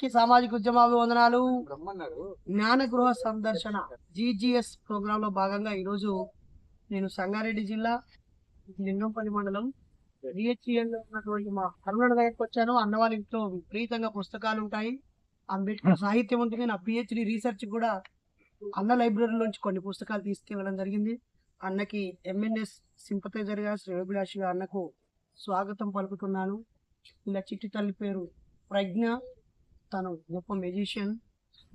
కి సామాజిక ఉద్యమాభివందనాలు జ్ఞాన గృహ సందర్శన జీజీఎస్ ప్రోగ్రామ్లో భాగంగా ఈరోజు నేను సంగారెడ్డి జిల్లా లింగంపల్లి మండలం DHEL లో ఉన్నటువంటి మా కరుణ దగ్గరికి వచ్చాను. అన్న వాళ్ళ ఇంట్లో విపరీతంగా పుస్తకాలు ఉంటాయి. అంబేద్కర్ సాహిత్యం ఉంటుంది నా పిహెచ్డి రీసెర్చ్ కూడా అన్న లైబ్రరీ నుంచి కొన్ని పుస్తకాలు తీసుకెళ్ళడం జరిగింది. అన్నకి ఎంఎన్ఎస్ సింపతైజర్గా శ్రేయోభిలాషిగా అన్నకు స్వాగతం పలుకుతున్నాను. ఇలా చిట్టి తల్లి పేరు ప్రజ్ఞ. తను గొప్ప మెజిషియన్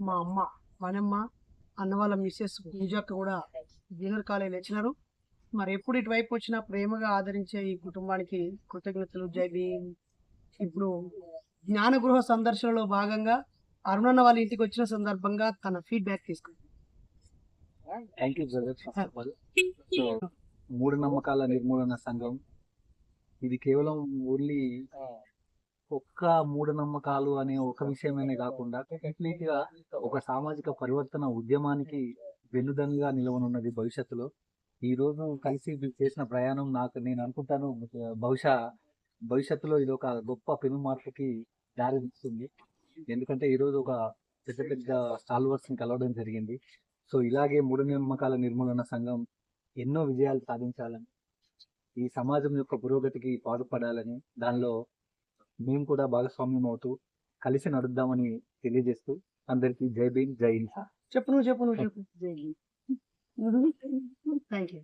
మా అమ్మ మనమ్మ అన్న వాళ్ళ మిస్సెస్ పూజక్క కూడా జూనియర్ కాలేజ్ లెక్చరరు మరి ఎప్పుడు ఇటువైపు వచ్చినా ప్రేమగా ఆదరించే ఈ కుటుంబానికి కృతజ్ఞతలు. జై భీమ్. ఇప్పుడు జ్ఞాన గృహ సందర్శనలో భాగంగా అరుణన్న వాళ్ళ ఇంటికి వచ్చిన సందర్భంగా తన ఫీడ్బ్యాక్ తీసుకుంది. మూఢనమ్మకాల నిర్మూలన సంఘం. ఇది కేవలం ఓన్లీ ఒక్క మూఢనమ్మకాలు అనే ఒక విషయమనే కాకుండా కంప్లీట్గా ఒక సామాజిక పరివర్తన ఉద్యమానికి వెన్నుదన్నుగా నిలవనున్నది భవిష్యత్తులో. ఈ రోజు కలిసి మీరు చేసిన ప్రయాణం నాకు నేను అనుకుంటాను బహుశా భవిష్యత్తులో ఇది ఒక గొప్ప పెను మార్పుకి దారితీస్తుంది. ఎందుకంటే ఈరోజు ఒక పెద్ద పెద్ద స్టాల్వర్స్ని కలవడం జరిగింది. సో ఇలాగే మూఢనమ్మకాల నిర్మూలన సంఘం ఎన్నో విజయాలు సాధించాలని ఈ సమాజం యొక్క పురోగతికి పాటుపడాలని దానిలో మేము కూడా భాగస్వామ్యం అవుతూ కలిసి నడుద్దామని తెలియజేస్తూ అందరికీ జై భీమ్ జై హింద్. చెప్పు నువ్వు చెప్పు నువ్వు చెప్పు. Thank you